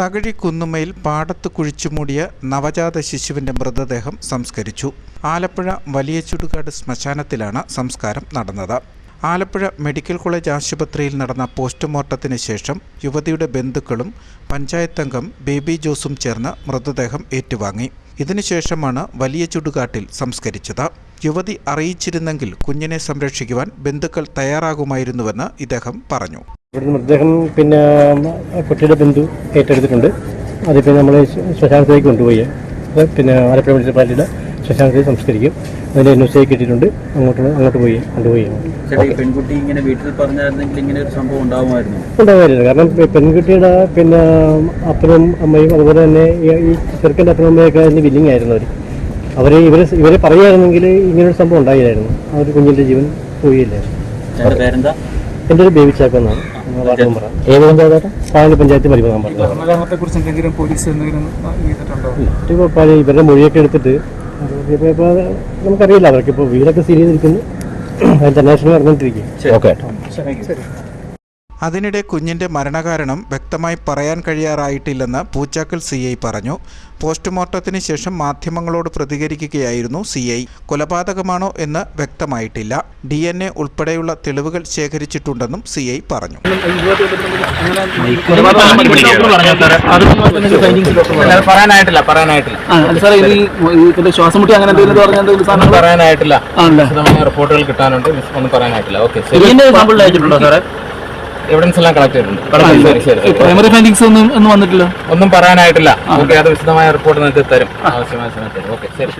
തകഴി കുന്നുമയിൽ പാടത്ത് കുഴിച്ചുമൂടിയ നവജാത ശിശുവിന്റെ മൃതദേഹം സംസ്കരിച്ചു. ആലപ്പുഴ വലിയ ചുടുകാട് ശ്മശാനത്തിലാണ് സംസ്കാരം നടന്നത്. ആലപ്പുഴ മെഡിക്കൽ കോളേജ് ആശുപത്രിയിൽ നടന്ന പോസ്റ്റ്മോർട്ടത്തിന് ശേഷം യുവതിയുടെ ബന്ധുക്കളും പഞ്ചായത്തംഗം ബേബി ജോസും ചേർന്ന് മൃതദേഹം ഏറ്റുവാങ്ങി. ഇതിനുശേഷമാണ് വലിയ ചുടുകാട്ടിൽ സംസ്കരിച്ചത്. യുവതി അറിയിച്ചിരുന്നെങ്കിൽ കുഞ്ഞിനെ സംരക്ഷിക്കുവാൻ ബന്ധുക്കൾ തയ്യാറാകുമായിരുന്നുവെന്ന് ഇദ്ദേഹം പറഞ്ഞു. മൃതദേഹം പിന്നെ കുട്ടിയുടെ ബന്ധു ഏറ്റെടുത്തിട്ടുണ്ട്. അതിപ്പോൾ നമ്മൾ ശ്മശാനത്തിലേക്ക് കൊണ്ടുപോയി. പിന്നെ ആലപ്പുഴ മുനിസിപ്പാലിറ്റിയുടെ ശ്മശാനത്തിൽ സംസ്കരിക്കും. അതിന്റെ എൻ എസ് ഐ കിട്ടിയിട്ടുണ്ട് അങ്ങോട്ട് അങ്ങോട്ട് പോയി കൊണ്ടുപോയി. ചേട്ടാ പെൺകുട്ടി ഇങ്ങനെ വീട്ടിൽ പറഞ്ഞായിരുന്നെങ്കിൽ ഇങ്ങനെ ഒരു സംഭവം ഉണ്ടാവുമായിരുന്നു? ഉണ്ടാകാറില്ല കാരണം പെൺകുട്ടിയുടെ പിന്നെ അപ്പനും അമ്മയും അതുപോലെ തന്നെ ഈ- ഈ ചെറുക്കന്റെ അപ്പനും അമ്മയൊക്കെ അതിന് വില്ലിങ് ആയിരുന്നു അവർ അവർ ഇവർ ഇവരെ പറയുകയായിരുന്നെങ്കിൽ ഇങ്ങനൊരു സംഭവം ഉണ്ടായില്ലായിരുന്നു. ആ ഒരു കുഞ്ഞിന്റെ ജീവൻ പോയില്ലായിരുന്നു എന്റെ ഒരു ബേബി ചാക്കെന്നാണ് വാർഡ് മെമ്പർ ഏത് പഞ്ചായത്തായിട്ട് പാലി പഞ്ചായത്ത് ഇവരുടെ മൊഴിയൊക്കെ എടുത്തിട്ട് നമുക്കറിയില്ല അവർക്ക് നമുക്കറിയില്ല. അവർക്കിപ്പോൾ വീടൊക്കെ സീരിയൽ നിൽക്കുന്നു ഇന്റർനാഷണൽ ഇറങ്ങിട്ടിരിക്കും ഓക്കെ. അതിനിടെ കുഞ്ഞിന്റെ മരണകാരണം വ്യക്തമായി പറയാൻ കഴിയാറായിട്ടില്ലെന്ന് പൂച്ചാക്കൽ സി ഐ പറഞ്ഞു. പോസ്റ്റ്മോർട്ടത്തിന് ശേഷം മാധ്യമങ്ങളോട് പ്രതികരിക്കുകയായിരുന്നു സി ഐ. കൊലപാതകമാണോ എന്ന് വ്യക്തമായിട്ടില്ല. ഡി എൻ എ ഉൾപ്പെടെയുള്ള തെളിവുകൾ ശേഖരിച്ചിട്ടുണ്ടെന്നും സി ഐ പറഞ്ഞു. പറയാനായിട്ടില്ല ശ്വാസം മുട്ടി അങ്ങനെ എന്തെങ്കിലും പറയാനായിട്ടില്ല. റിപ്പോർട്ടുകൾ കിട്ടാനുണ്ട്. ഒന്നും പറയാനായിട്ടില്ല. ഓക്കെ ഇതിന്റെ സാമ്പിൾ അയച്ചിട്ടുണ്ടോ സാറേ? എവിഡൻസ് എല്ലാം കളക്ട് ചെയ്തിട്ടുണ്ട്. ശരി ശരി ശരി. പ്രൈമറി ഫൈൻഡിങ്സ് ഒന്നും ഒന്നും വന്നിട്ടില്ല? ഒന്നും പറയാനായിട്ടില്ല. ഓക്കെ അത് വിശദമായ റിപ്പോർട്ട് നിങ്ങൾക്ക് തരും. ആവശ്യമായ സമയത്ത് ഓക്കെ ശരി.